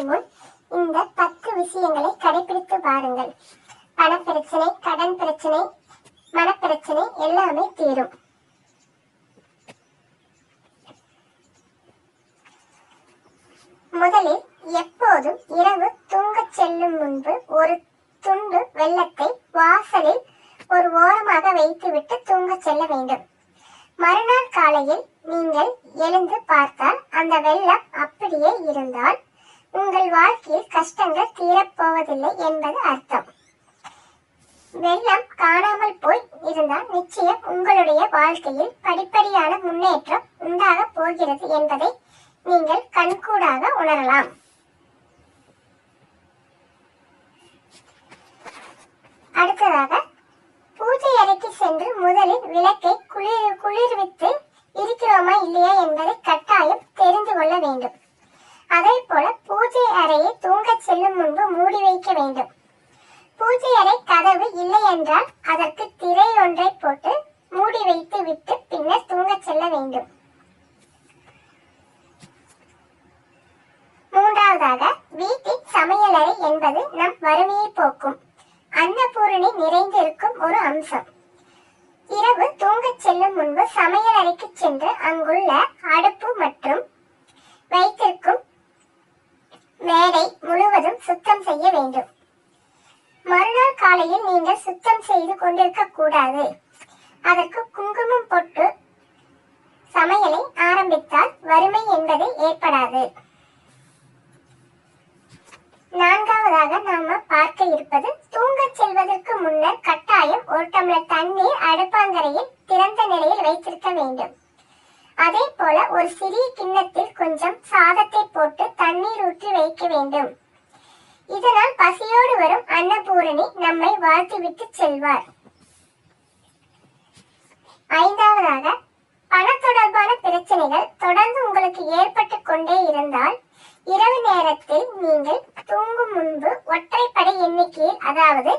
செல்லும் முன் இந்த பத்து விஷயங்களை கடைபிடித்து பாருங்கள். பணப்பிரச்சனை கடன் பிரச்சனை மனப்பிரச்சனை எல்லாமே தீரும். முதலில் எப்போதும் இரவு தூங்கச் செல்லும் முன்பு ஒரு துண்டு வெள்ளத்தை வாசலில் ஒரு ஓரமாக வைத்துவிட்டு தூங்கச் செல்ல வேண்டும். மறுநாள் காலையில் நீங்கள் எழுந்து பார்த்தால் அந்த வெள்ளம் அப்படியே இருந்தால் உங்கள் வாழ்க்கையில் கஷ்டங்கள் தீரப்போவதில்லை என்பது அர்த்தம். வெள்ளம் காணாமல் போய் இருந்தால் நிச்சயம் உங்களுடைய வாழ்க்கையில் படிப்படியான முன்னேற்றம் உண்டாக போகிறது என்பதை நீங்கள் கண்கூடாக உணரலாம். அடுத்ததாக பூஜை அறைக்கு சென்று முதலில் விளக்கை குளிர் குளிர்வித்து இருக்கிறோமா இல்லையா என்பதை கட்டாயம் தெரிந்து கொள்ள வேண்டும் அதே போல பூஜை அறையை தூங்கச் செல்லும் முன்பு மூடி வைக்க வேண்டும் பூஜை அறை இல்லை என்றால் அதற்கு திரை ஒன்றை போட்டு மூடி வைத்து விட்டு பின்னர் தூங்கச் செல்ல வேண்டும். மூன்றாவதாக வீட்டின் சமையலறை என்பது நம் வறுமையை போக்கும். அன்னபூரணி நிறைந்திருக்கும் ஒரு அம்சம். இரவு தூங்கச் செல்லும் முன்பு சமையல் அறைக்கு சென்று அங்குள்ள அடுப்பு மற்றும் வைத்திருக்கும் மேடை முழுவதும் சுத்தம் செய்ய வேண்டும். மறுநாள் காலையில் நீங்கள் சுத்தம் செய்து கொண்டிருக்க கூடாது. அதற்கு குங்குமம் போட்டு சமையலை ஆரம்பித்தால் வறுமை என்பது ஏற்படாது. நான்காவதாக நாம பார்க்க இருப்பது தூங்க செல்வதற்கு முன்னர் கட்டாயம் ஒரு டம்ளர் தண்ணீர் அடுப்பாங்கரையில் திறந்த நிலையில் வைத்திருக்க வேண்டும். அதே போல ஒரு சிறிய கிண்ணத்தில் கொஞ்சம் சாதத்தை போட்டு தண்ணீர் ஊற்றி வைக்க வேண்டும். இதனால் பசியோடு வரும் அன்னபூரணி நம்மை வாழ்த்திவிட்டு செல்வார். ஐந்தாவதாக பண தொடர்பான பிரச்சனைகள் தொடர்ந்து உங்களுக்கு ஏற்பட்டு கொண்டே இருந்தால் இரவு நேரத்தில் நீங்கள் தூங்கும் முன்பு ஒற்றைப்படை எண்ணிக்கையில் அதாவது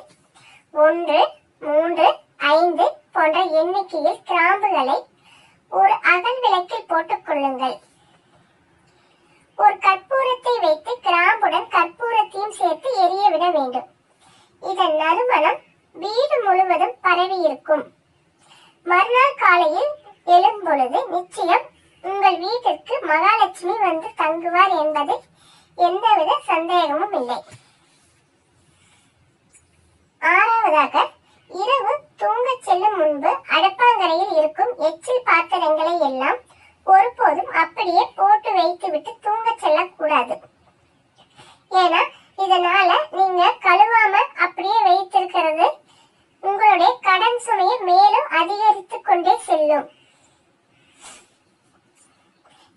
ஒன்று மூன்று ஐந்து போன்ற எண்ணிக்கையில் கிராம்புகளை ஒரு அகல் விளக்கில் போட்டுக் கொள்ளுங்கள். ஒரு கற்பூரத்தை வைத்து கிராம்புடன் பொழுது நிச்சயம் உங்கள் வீட்டிற்கு மகாலட்சுமி வந்து தங்குவார் என்பதில் எந்தவித சந்தேகமும் இல்லை. ஆறாவதாக இரவு தூங்க செல்லும் முன்பு அடுப்பாங்கரையில் இருக்கும் எச்சில் பாத்திரங்களை எல்லாம் ஒருபோதும் அப்படியே போட்டு வைத்துவிட்டு தூங்க செல்லக்கூடாது. ஏன்னா இதனால நீங்க கழுவாம அப்படியே வைத்திருக்கிறது உங்களுடைய கடன் சுமையை மேலும் அதிகரித்துக் கொண்டே செல்லும்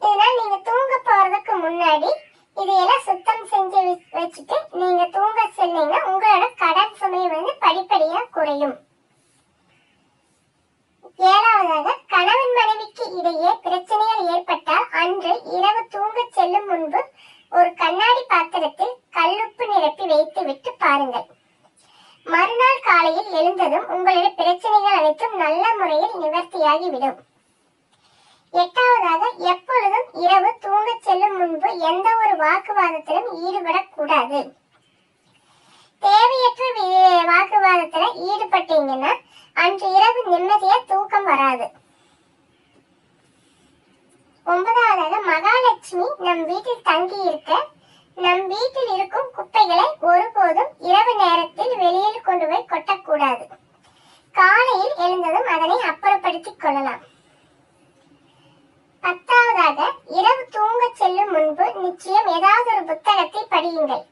இதனால் நீங்க தூங்க போறதுக்கு முன்னாடி இதையெல்லாம் சுத்தம் செஞ்சு வச்சுட்டு நீங்க தூங்க சென்னீங்கன்னா உங்களோட கடன் சுமை வந்து படிப்படியா குறையும். ஏழாவதாக கணவன் மனைவிக்கு இடையே பிரச்சனைகள் ஏற்பட்டால் அன்று இரவு தூங்க செல்லும் முன்பு ஒரு கண்ணாடி பாத்திரத்தில் கல்லுப்பு நிரப்பி வைத்து விட்டு பாருங்கள். மறுநாள் காலையில் எழுந்ததும் உங்களுடைய பிரச்சனைகள் அனைத்தும் நல்ல முறையில் நிவர்த்தியாகிவிடும். எட்டாவதாக எப்பொழுதும் இரவு தூங்க செல்லும் முன்பு எந்த ஒரு வாக்குவாதத்திலும் ஈடுபடக்கூடாது. தேவையற்ற வாக்குவாதத்துல ஈடுபட்டீங்கன்னா அன்று இரவு நிம்மதியா தூக்கம் வராது. ஒன்பதாவதாக மகாலட்சுமி நம் வீட்டில் தங்கி இருக்க நம் வீட்டில் இருக்கும் குப்பைகளை ஒருபோதும் இரவு நேரத்தில் வெளியில் கொண்டு போய் கொட்டக்கூடாது. காலையில் எழுந்ததும் அதனை அப்புறப்படுத்திக் கொள்ளலாம். பத்தாவதாக இரவு தூங்கச் செல்லும் முன்பு நிச்சயம் ஏதாவது ஒரு புத்தகத்தை படியுங்கள்.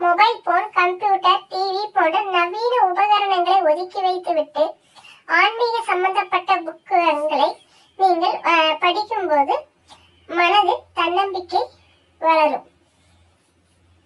மொபைல் போன் கம்ப்யூட்டர் டிவி போன்ற நவீன உபகரணங்களை ஒதுக்கி வைத்துவிட்டு ஆன்மீக சம்பந்தப்பட்ட புக்குகளை நீங்கள் படிக்கும்போது மனதில் தன்னம்பிக்கை வளரும்.